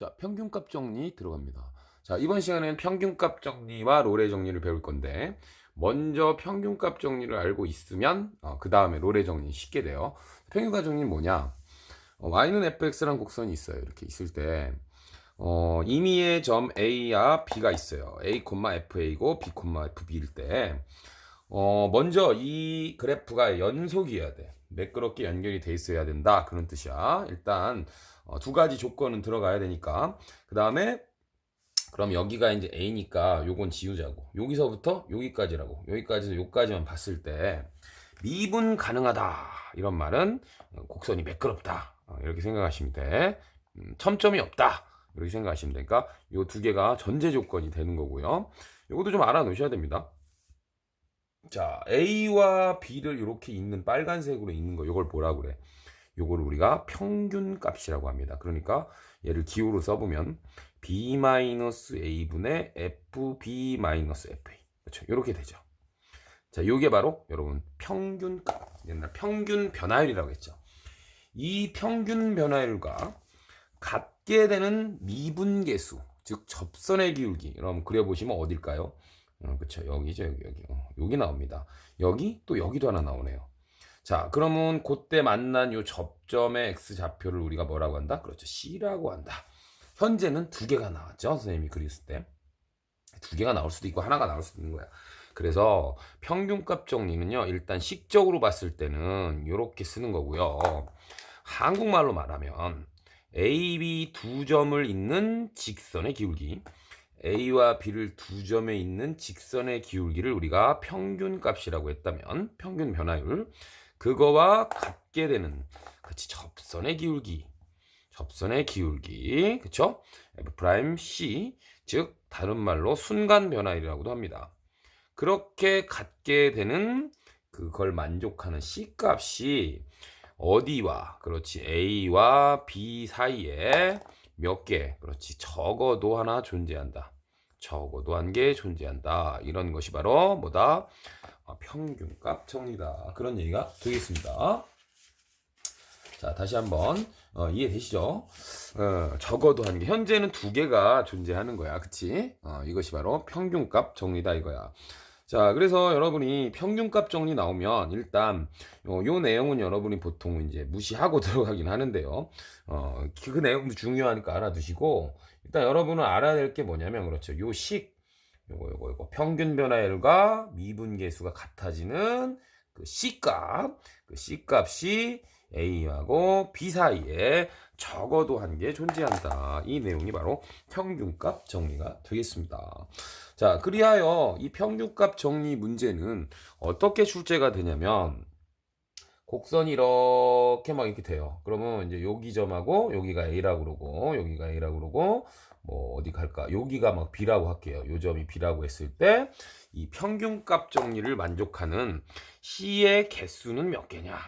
자, 평균값 정리 들어갑니다. 자, 이번 시간에는 평균값 정리와 롤의 정리를 배울 건데, 먼저 평균값 정리를 알고 있으면, 그 다음에 롤의 정리 쉽게 돼요. 평균값 정리는 뭐냐? 어, y는 fx란 곡선이 있어요. 이렇게 있을 때, 어, 임의의 점 a와 b가 있어요. a, fa고 b, fb일 때, 어, 먼저 이 그래프가 연속이어야 돼. 매끄럽게 연결이 돼 있어야 된다. 그런 뜻이야. 일단, 어, 두 가지 조건은 들어가야 되니까. 그 다음에, 그럼 여기가 이제 A니까 요건 지우자고. 여기서부터 여기까지라고. 여기까지서 여기까지만 봤을 때, 미분 가능하다. 이런 말은 곡선이 매끄럽다. 어, 이렇게 생각하시면 돼. 음, 첨점이 없다. 이렇게 생각하시면 되니까 요 두 개가 전제 조건이 되는 거고요. 요것도 좀 알아 놓으셔야 됩니다. 자, A와 B를 이렇게 있는 빨간색으로 있는 거, 요걸 뭐라 그래? 요걸 우리가 평균 값이라고 합니다. 그러니까 얘를 기호로 써보면 B-A분의 FB-FA. 그렇죠. 이렇게 되죠. 자, 요게 바로 여러분 평균 값. 옛날 평균 변화율이라고 했죠. 이 평균 변화율과 같게 되는 미분계수, 즉 접선의 기울기. 여러분 그려보시면 어딜까요? 어, 그렇죠. 여기죠, 여기, 여기. 어, 여기 나옵니다. 여기 또 여기도 하나 나오네요. 자, 그러면 그때 만난 요 접점의 x 좌표를 우리가 뭐라고 한다? 그렇죠. C라고 한다. 현재는 두 개가 나왔죠. 선생님이 그렸을 때. 두 개가 나올 수도 있고 하나가 나올 수도 있는 거야. 그래서 평균값 정리는요. 일단 식적으로 봤을 때는 이렇게 쓰는 거고요. 한국말로 말하면 A, B 두 점을 잇는 직선의 기울기. A와 B를 두 점에 있는 직선의 기울기를 우리가 평균값이라고 했다면 평균 변화율 그거와 같게 되는 그치 접선의 기울기 접선의 기울기 그쵸 F 프라임 C 즉 다른 말로 순간 변화율이라고도 합니다 그렇게 같게 되는 그걸 만족하는 C 값이 어디와 그렇지 A와 B 사이에 몇 개, 그렇지. 적어도 하나 존재한다. 적어도 한 개 존재한다. 이런 것이 바로 뭐다? 어, 평균값 정리다. 그런 얘기가 되겠습니다. 자, 다시 한번 어, 이해되시죠? 어, 적어도 한 개. 현재는 두 개가 존재하는 거야. 그치? 어, 이것이 바로 평균값 정리다 이거야. 자, 그래서 여러분이 평균값 정리 나오면 일단 요, 요 내용은 여러분이 보통 이제 무시하고 들어가긴 하는데요. 어, 그, 그 내용도 중요하니까 알아두시고 일단 여러분은 알아야 될 게 뭐냐면 그렇죠. 요 식, 요거 요거 요거 평균 변화율과 미분계수가 같아지는 그 C값, 그 C값이 A하고 B 사이에 적어도 한 개 존재한다. 이 내용이 바로 평균값 정리가 되겠습니다. 자, 그리하여 이 평균값 정리 문제는 어떻게 출제가 되냐면 곡선이 이렇게 막 이렇게 돼요. 그러면 이제 여기 점하고 여기가 A라고 그러고 여기가 A라고 그러고 뭐 어디 갈까? 여기가 막 B라고 할게요. 요 점이 B라고 했을 때 이 평균값 정리를 만족하는 C의 개수는 몇 개냐?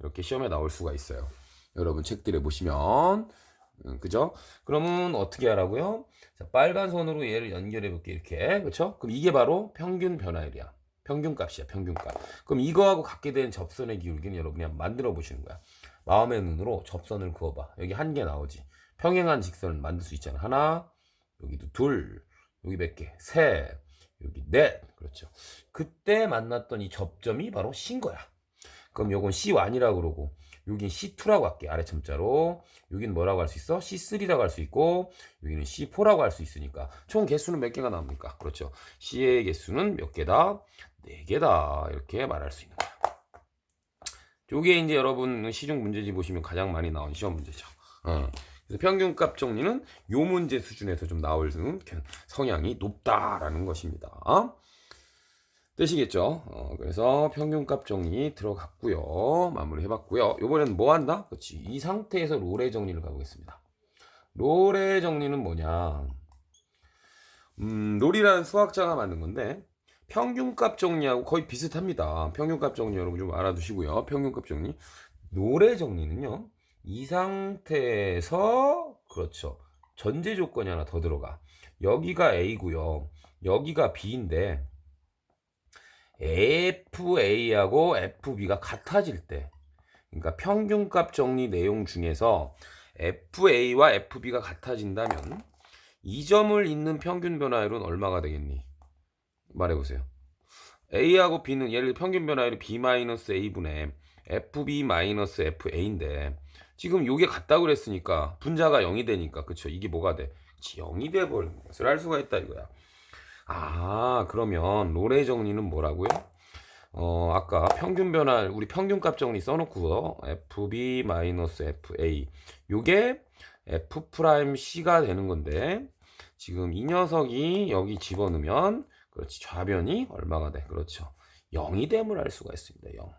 이렇게 시험에 나올 수가 있어요. 여러분 책들에 보시면 음, 그죠? 그러면 어떻게 하라고요? 자, 빨간 선으로 얘를 연결해 볼게 이렇게 그렇죠? 그럼 이게 바로 평균 변화율이야. 평균값이야, 평균값. 그럼 이거하고 같게 된 접선의 기울기는 여러분이 한번 만들어 보시는 거야. 마음의 눈으로 접선을 그어봐. 여기 한 개 나오지. 평행한 직선을 만들 수 있잖아. 하나, 여기도 둘, 여기 몇 개, 셋, 여기 넷. 그렇죠. 그때 만났던 이 접점이 바로 C인 거야. 그럼 요건 C1이라고 그러고 여긴 C2라고 할게 아래 첨자로 여기는 뭐라고 할 수 있어? C3라고 할 수 있고 여기는 C4라고 할 수 있으니까 총 개수는 몇 개가 나옵니까? 그렇죠 C의 개수는 몇 개다? 4개다 이렇게 말할 수 있는 거야 요게 이제 여러분 시중 문제집 보시면 가장 많이 나온 시험 문제죠 어. 평균값 정리는 요 문제 수준에서 좀 나올 성향이 높다라는 것입니다 되시겠죠? 어, 그래서 평균값 정리 들어갔고요. 마무리 해봤고요. 이번에는 뭐 한다? 그렇지. 이 상태에서 롤의 정리를 가보겠습니다. 롤의 정리는 뭐냐? 음, 롤이라는 수학자가 만든 건데 평균값 정리하고 거의 비슷합니다. 평균값 정리 여러분 좀 알아두시고요. 평균값 정리. 롤의 정리는요. 이 상태에서 그렇죠. 전제 조건이 하나 더 들어가. 여기가 A고요. 여기가 B인데 FA하고 FB가 같아질 때, 그러니까 평균값 정리 내용 중에서 FA와 FB가 같아진다면 이 점을 잇는 평균 변화율은 얼마가 되겠니? 말해보세요. A하고 B는 예를 들어 평균 변화율이 B-A분의 FB-FA인데 지금 요게 같다고 그랬으니까 분자가 0이 되니까 그쵸 이게 뭐가 돼? 그치, 0이 돼버리는 것을 알 수가 있다 이거야. 아 그러면 롤의 정리는 뭐라고요? 어 아까 평균 변화 우리 평균값 정리 써놓고요 FB-FA 요게 F 프라임 C가 되는 건데 지금 이 녀석이 여기 집어넣으면 그렇지 좌변이 얼마가 돼 그렇죠 0이 됨을 알 수가 있습니다 0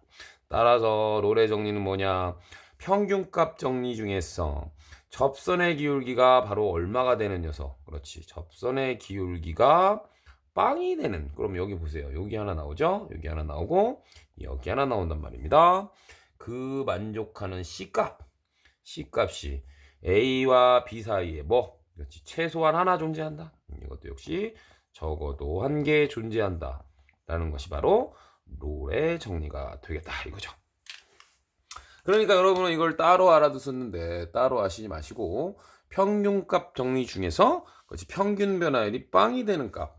따라서 롤의 정리는 뭐냐? 평균값 정리 중에서 접선의 기울기가 바로 얼마가 되는 녀석. 그렇지. 접선의 기울기가 빵이 되는. 그럼 여기 보세요. 여기 하나 나오죠? 여기 하나 나오고 여기 하나 나온단 말입니다. 그 만족하는 C값. C값이 A와 B 사이에 뭐? 그렇지. 최소한 하나 존재한다. 이것도 역시 적어도 한 개 존재한다 라는 것이 바로 롤의 정리가 되겠다 이거죠 그러니까 여러분은 이걸 따로 알아두셨는데 따로 아시지 마시고 평균값 정리 중에서 그렇지 평균 변화율이 빵이 되는 값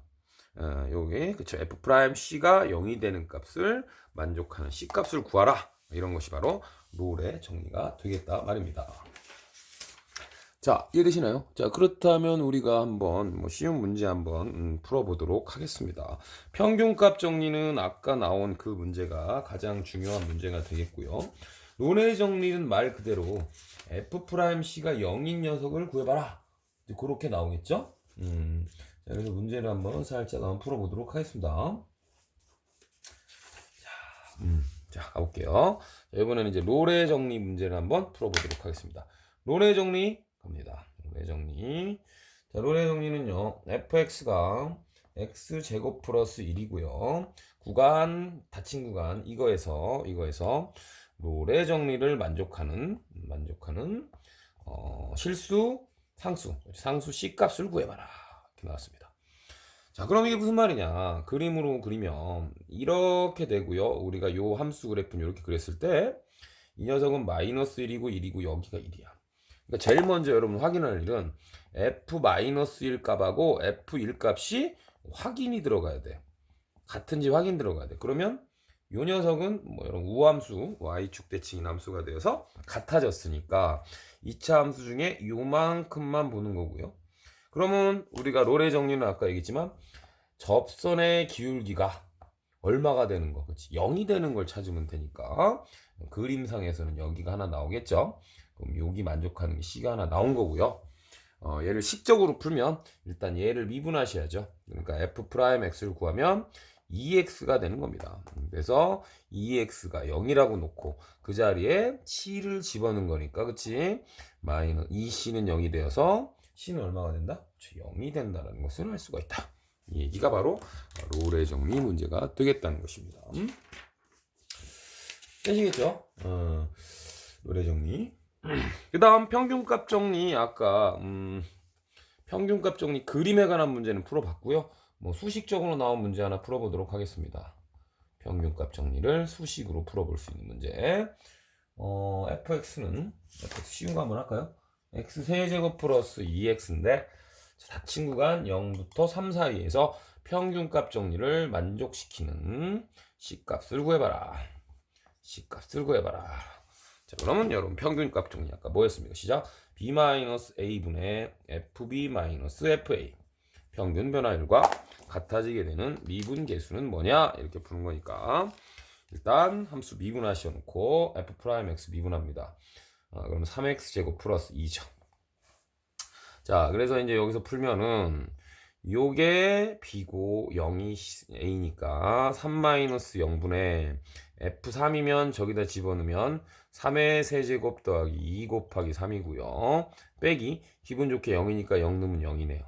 어, 요게 그쵸 f 프라임 c가 0이 되는 값을 만족하는 c 값을 구하라 이런 것이 바로 롤의 정리가 되겠다 말입니다. 자 이해되시나요? 자 그렇다면 우리가 한번 뭐 쉬운 문제 한번 음, 풀어보도록 하겠습니다. 평균값 정리는 아까 나온 그 문제가 가장 중요한 문제가 되겠고요. 롤의 정리는 말 그대로 f 프라임 c가 0인 녀석을 구해봐라. 그렇게 나오겠죠? 음, 자, 그래서 문제를 한번 살짝 한번 풀어보도록 하겠습니다. 자, 음, 자 가볼게요. 자, 이번에는 이제 롤의 정리 문제를 한번 풀어보도록 하겠습니다. 롤의 정리 갑니다. 롤의 정리. 자, 롤의 정리는요. fx가 x 제곱 플러스 1이고요. 구간 닫힌 구간 이거에서 이거에서 롤의 정리를 만족하는 만족하는 어, 실수 상수 상수 c 값을 구해봐라 이렇게 나왔습니다. 자 그럼 이게 무슨 말이냐 그림으로 그리면 이렇게 되고요 우리가 요 함수 그래프는 이렇게 그렸을 때 이 녀석은 마이너스 1이고 1이고 여기가 1이야 그러니까 제일 먼저 여러분 확인할 일은 f 마이너스 1 값하고 f 1 값이 확인이 들어가야 돼 같은지 확인 들어가야 돼 그러면 요 녀석은 뭐 이런 우함수 y축 대칭인 함수가 되어서 같아졌으니까 2차 함수 중에 요만큼만 보는 거고요. 그러면 우리가 롤의 정리는 아까 얘기했지만 접선의 기울기가 얼마가 되는 거, 그렇지? 0이 되는 걸 찾으면 되니까 그림상에서는 여기가 하나 나오겠죠. 그럼 여기 만족하는 게 C가 하나 나온 거고요. 어, 얘를 식적으로 풀면 일단 얘를 미분하셔야죠. 그러니까 f 프라임 x를 구하면 2x가 되는 겁니다. 그래서 2x가 0이라고 놓고 그 자리에 7을 집어넣은 거니까 그치? 마이너 2c는 0이 되어서 c는 얼마가 된다? 0이 된다는 것을 알 수가 있다. 이 얘기가 바로 롤의 정리 문제가 되겠다는 것입니다. 음? 되시겠죠? 어, 롤의 정리. 그 다음 평균값 정리 아까 음, 평균값 정리 그림에 관한 문제는 풀어봤고요. 뭐 수식적으로 나온 문제 하나 풀어보도록 하겠습니다. 평균값 정리를 수식으로 풀어볼 수 있는 문제. 어, fx는 fx 쉬운 거 한번 할까요? x 세제곱 플러스 2x인데 닫힌 구간 0부터 3 사이에서 평균값 정리를 만족시키는 c값을 구해봐라. c값을 구해봐라. 자, 그러면 여러분 평균값 정리 아까 뭐였습니까? 시작. b-a분의 fb-fa 평균 변화율과 같아지게 되는 미분 계수는 뭐냐 이렇게 푸는 거니까 일단 함수 미분하셔 놓고 f 프라임 x 미분합니다. 아, 그럼 3x 제곱 플러스 2죠. 자 그래서 이제 여기서 풀면은 요게 b고 0이 a니까 3-0분의 f3이면 저기다 집어넣으면 3의 세제곱 더하기 2 곱하기 3이고요. 빼기 기분 좋게 0이니까 0 넣으면 0이네요.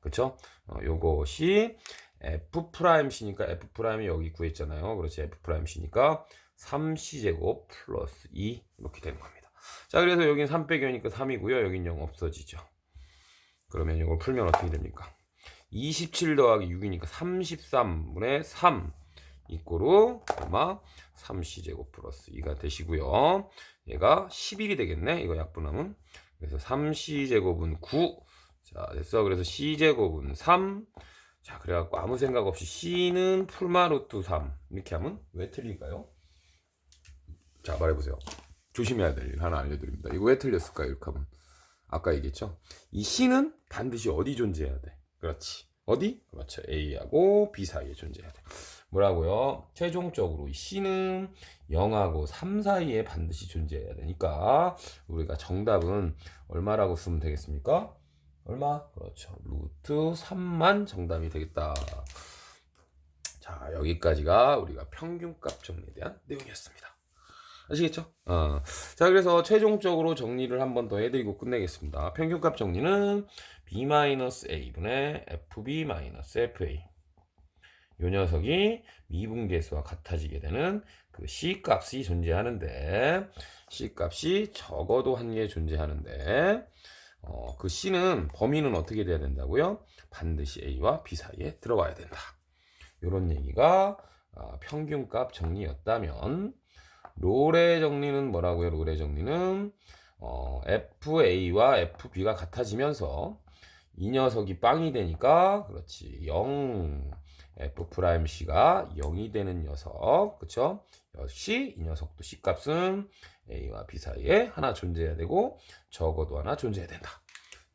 그쵸? 어, 요것이 f 프라임 c니까 f 프라임이 여기 구했잖아요. 그렇지 f 프라임 c니까 3c 제곱 플러스 2 이렇게 되는 겁니다. 자 그래서 여긴 3 빼기 하니까 3이고요. 여긴 0 없어지죠. 그러면 이걸 풀면 어떻게 됩니까? 27 더하기 6이니까 33분의 3 이꼬로 얼마? 3c 제곱 플러스 2가 되시고요. 얘가 11이 되겠네. 이거 약분하면 그래서 3c제곱은 9. 자, 됐어. 그래서 c제곱은 3. 자, 그래갖고 아무 생각 없이 c는 풀마 루트 3. 이렇게 하면 왜 틀릴까요? 자, 말해보세요. 조심해야 될 일 하나 알려드립니다. 이거 왜 틀렸을까요? 이렇게 하면. 아까 얘기했죠? 이 c는 반드시 어디 존재해야 돼? 그렇지. 어디? 그렇죠. A하고 B 사이에 존재해야 돼. 뭐라고요? 최종적으로 이 C는 0하고 3 사이에 반드시 존재해야 되니까 우리가 정답은 얼마라고 쓰면 되겠습니까? 얼마? 그렇죠. 루트 3만 정답이 되겠다. 자, 여기까지가 우리가 평균값 정리에 대한 내용이었습니다. 아시겠죠? 어. 자, 그래서 최종적으로 정리를 한 번 더 해드리고 끝내겠습니다. 평균값 정리는 b-a분의 fb-fa. 요 녀석이 미분계수와 같아지게 되는 그 c 값이 존재하는데 c 값이 적어도 한 개 존재하는데 어, 그 c는 범위는 어떻게 돼야 된다고요? 반드시 a와 b 사이에 들어가야 된다. 이런 얘기가 아, 평균값 정리였다면 롤의 정리는 뭐라고요? 롤의 정리는? 어, FA와 FB가 같아지면서 이 녀석이 빵이 되니까 그렇지. 0 F 프라임 C가 0이 되는 녀석. 그쵸? 역시 이 녀석도 C 값은 A와 B 사이에 하나 존재해야 되고 적어도 하나 존재해야 된다.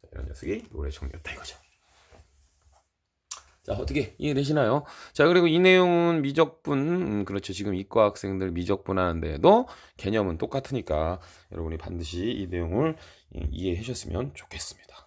자, 이런 녀석이 롤의 정리였다 이거죠 자 어떻게 이해되시나요? 자 그리고 이 내용은 미적분 음, 그렇죠 지금 이과 학생들 미적분 하는데도 개념은 똑같으니까 여러분이 반드시 이 내용을 예, 이해하셨으면 좋겠습니다.